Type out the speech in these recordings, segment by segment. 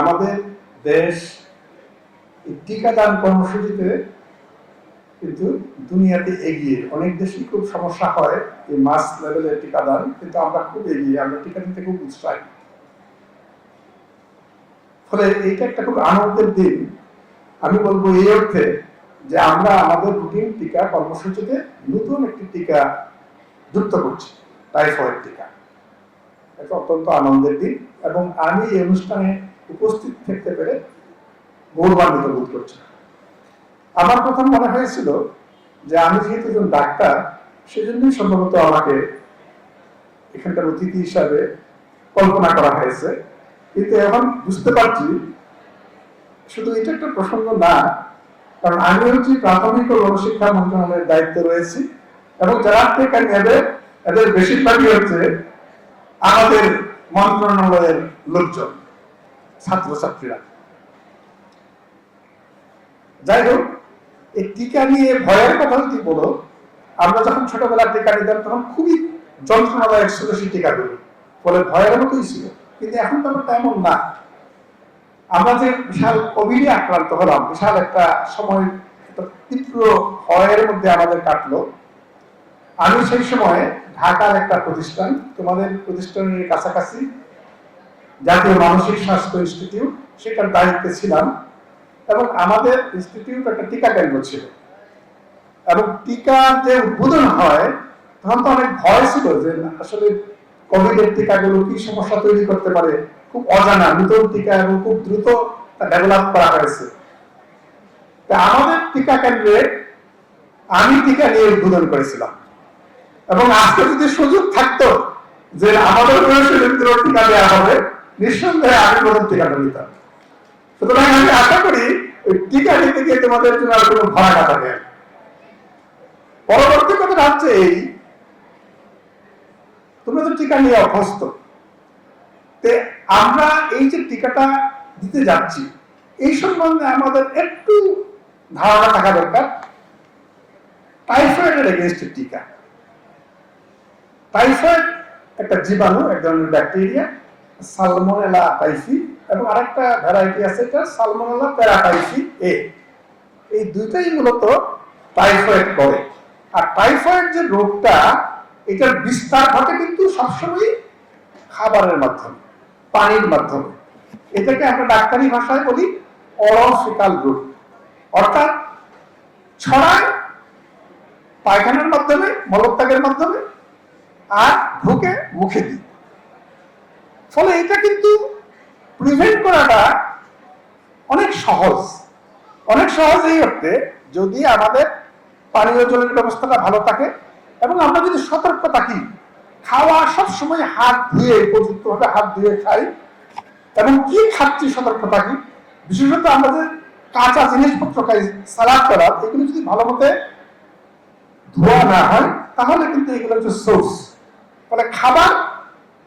আমাদের দেশ টিকাদান কর্মসূচিতে কিন্তু দুনিয়াতে এগিয়ে, অনেক দেশেই খুব সমস্যা হয় এই মাস লেভেলের টিকাদান, কিন্তু আমরা খুব এগিয়ে, আমরা টিকা দিতে খুব উৎসাহী। ফলে এইটা একটা খুব আনন্দের দিন। আমি বলব এই অর্থে যে আমরা আমাদের রুটিন টিকা কর্মসূচিতে নতুন একটি টিকা যুক্ত করছি টাইফয়েড টিকা। এটা অত্যন্ত আনন্দের দিন এবং আমি এই অনুষ্ঠানে উপস্থিত থাকতে পেরে গৌরবান্বিত বোধ করছি। আমার প্রথম মনে হয়েছিল যে আমি যেহেতু একজন ডাক্তার, সেজন্যই সম্ভবত আমাকে এখানকার অতিথি হিসাবে কল্পনা করা হয়েছে। কিন্তু এখন বুঝতে পারছি শুধু এটা একটা প্রসঙ্গ না, কারণ আমি হচ্ছি প্রাথমিক ও গণশিক্ষা মন্ত্রণালয়ের দায়িত্বে রয়েছি এবং যারা টেকা নেবে, এদের বেশিরভাগই হচ্ছে আমাদের মন্ত্রণালয়ের লোকজন। ছাত্রছাত্রীরা যাই হোক, এই টিকা নিয়ে ভয়ের কথা যদি বলো, আমরা যখন ছোটবেলার টিকা নিতাম, তখন খুবই যন্ত্রণাদায়ক ছিল সেই টিকাগুলো। ফলে ভয়ের মতোই ছিল। কিন্তু এখন তো ব্যাপারটা এমন না। আমরা যে বিশাল কোভিডে আক্রান্ত হলাম, বিশাল একটা সময় তীব্র ভয়ের মধ্যে আমাদের কাটলো। আমি সেই সময় ঢাকার একটা প্রতিষ্ঠান, তোমাদের প্রতিষ্ঠানের কাছাকাছি জাতীয় মানসিক স্বাস্থ্য ইনস্টিটিউট সেটার দায়িত্বে ছিলাম এবং আমাদের ইনস্টিটিউট একটা টিকা কেন্দ্র ছিল। এবং টিকা যে উদ্বোধন হয়, তখন তো অনেক ভয় ছিল যে আসলে কোভিডের টিকাগুলো কি সমস্যা তৈরি করতে পারে? খুব অজানা, নতুন টিকা এবং খুব দ্রুত ডেভেলপ করা হয়েছে। তা আমাদের টিকা কেন্দ্রে আমি টিকা নিয়ে উদ্বোধন করেছিলাম। এবং আজকে যদি সুযোগ থাকতো যে আমাদের ভিতরে টিকা দেওয়া হবে নিঃসন্দেহে আমি প্রথম টিকাটা নিতাম সুতরাং আমি আশা করি টিকা নিতে গিয়ে তোমাদের জন্য আর কোনো থাকে পরবর্তী হচ্ছে এই তো টিকা নিয়ে অভ্যস্ত। আমরা এই যে টিকাটা দিতে যাচ্ছি, এই সম্বন্ধে আমাদের একটু ধারণা থাকা দরকার। টাইফয়েডের এগেনস্টের টিকা। টাইফয়েড একটা জীবাণু, এক ধরনের ব্যাকটেরিয়া। সালমোনেলা এবং আরেকটা ভ্যারাইটি আছে এটা সালমোনেলা এ এই দুইটাই মূলত টাইফয়েড করে আর টাইফয়েড যে রোগটা, এটার বিস্তার ঘটে কিন্তু খাবারের মাধ্যমে, পানির মাধ্যমে। এটাকে আমরা ডাক্তারি ভাষায় বলি অরফিকাল রোগ। অর্থাৎ ছড়ায় পায়খানার মাধ্যমে, মলত্যাগের মাধ্যমে, আর ঢুকে মুখে দিই ফলে এটা কিন্তু প্রিভেন্ট করাটা অনেক সহজ। অনেক সহজ এই অর্থে যদি আমাদের পানীয় জলের ব্যবস্থাটা ভালো থাকে এবং আমরা যদি সতর্ক থাকি, খাওয়া সবসময় হাত ধুয়ে উপযুক্তভাবে হাত ধুয়ে খাই, এবং কি খাচ্ছি সতর্ক থাকি, বিশেষত আমরা যে কাঁচা জিনিসপত্র খাই, সালাদ করার এগুলো যদি ভালো মতে ধোয়া না হয়, তাহলে কিন্তু এগুলো হচ্ছে সোর্স ফলে খাবার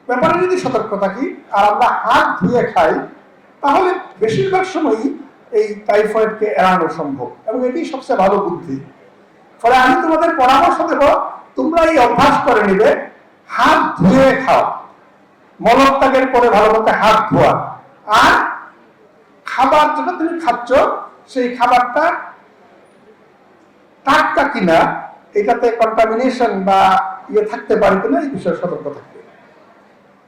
ব্যাপারে যদি সতর্ক থাকি আর আমরা হাত ধুয়ে খাই, তাহলে বেশিরভাগ সময়ই এই টাইফয়েডকে এড়ানো সম্ভব এবং এটি সবচেয়ে ভালো বুদ্ধি। ফলে আমি তোমাদের পরামর্শ দেব, তোমরা এই অভ্যাস করে নিবে, হাত ধুয়ে খাও। মলত্যাগের পরে ভালো মতো হাত ধোয়া। আর খাবার যেটা তুমি খাচ্ছ, সেই খাবারটা টাটকা কিনা, এটাতে কন্টামিনেশন বা ইয়ে থাকতে পারে কিনা, এই বিষয়ে সতর্ক থাকবে।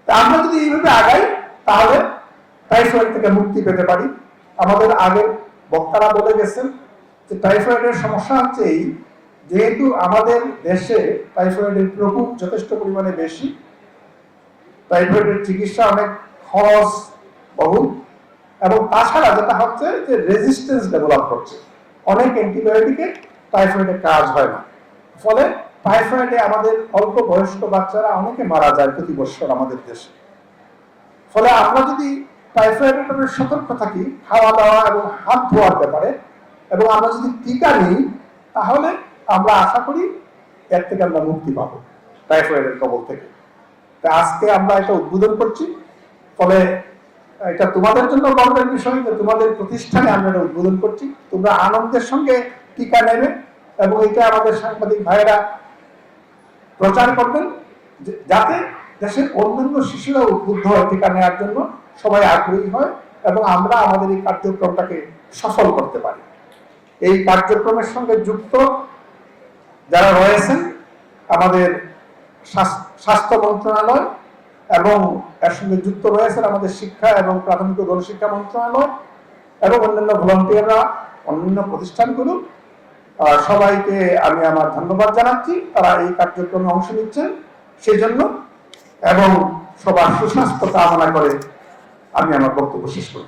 তা আমরা যদি এইভাবে আগাই, তাহলে টাইফয়েড থেকে মুক্তি পেতে পারি। আমাদের আগের বক্তারা বলে গেছেন যে টাইফয়েডের সমস্যা হচ্ছে এই, যেহেতু আমাদের দেশে টাইফয়েডের প্রকোপ যথেষ্ট পরিমাণে বেশি টাইফয়েডের চিকিৎসা অনেক খরচ বহুল, এবং তাছাড়া যেটা হচ্ছে যে রেজিস্ট্যান্স ডেভেলপ করছে অনেক অ্যান্টিবায়োটিকে টাইফয়েডের কাজ হয় না। ফলে টাইফয়েডে আমাদের অল্প বয়স্ক বাচ্চারা অনেকে মারা যায় প্রতি বছর আমাদের দেশে। ফলে আমরা যদি টাইফয়েডের সতর্ক থাকি, খাওয়া দাওয়া এবং হাত ধোয়ার ব্যাপারে, এবং আমরা যদি টিকা নিই, তাহলে আমরা আশা করি এর থেকে আমরা মুক্তি পাবো টাইফয়েডের কবল থেকে। তা আজকে আমরা এটা উদ্বোধন করছি। ফলে এটা তোমাদের জন্য গর্বের বিষয় যে তোমাদের প্রতিষ্ঠানে আমরা এটা উদ্বোধন করছি। তোমরা আনন্দের সঙ্গে টিকা নেবে এবং এটা আমাদের সাংবাদিক ভাইয়েরা প্রচার করবেন যাতে দেশের অন্যান্য শিশুরা উদ্বুদ্ধ হয় টিকা নেওয়ার জন্য, সবাই আগ্রহী হয় এবং আমরা আমাদের এই কার্যক্রমটাকে সফল করতে পারি। এই কার্যক্রমের সঙ্গে যুক্ত যারা রয়েছেন, আমাদের স্বাস্থ্য মন্ত্রণালয় এবং এর সঙ্গে যুক্ত রয়েছেন আমাদের শিক্ষা এবং প্রাথমিক গণশিক্ষা মন্ত্রণালয় এবং অন্যান্য ভলান্টিয়াররা, অন্যান্য প্রতিষ্ঠানগুলো সবাইকে আমি আমার ধন্যবাদ জানাচ্ছি। তারা এই কার্যক্রমে অংশ নিচ্ছেন সেজন্য। এবং সবার সুস্বাস্থ্য কামনা করে আমি আমার বক্তব্য শেষ করছি।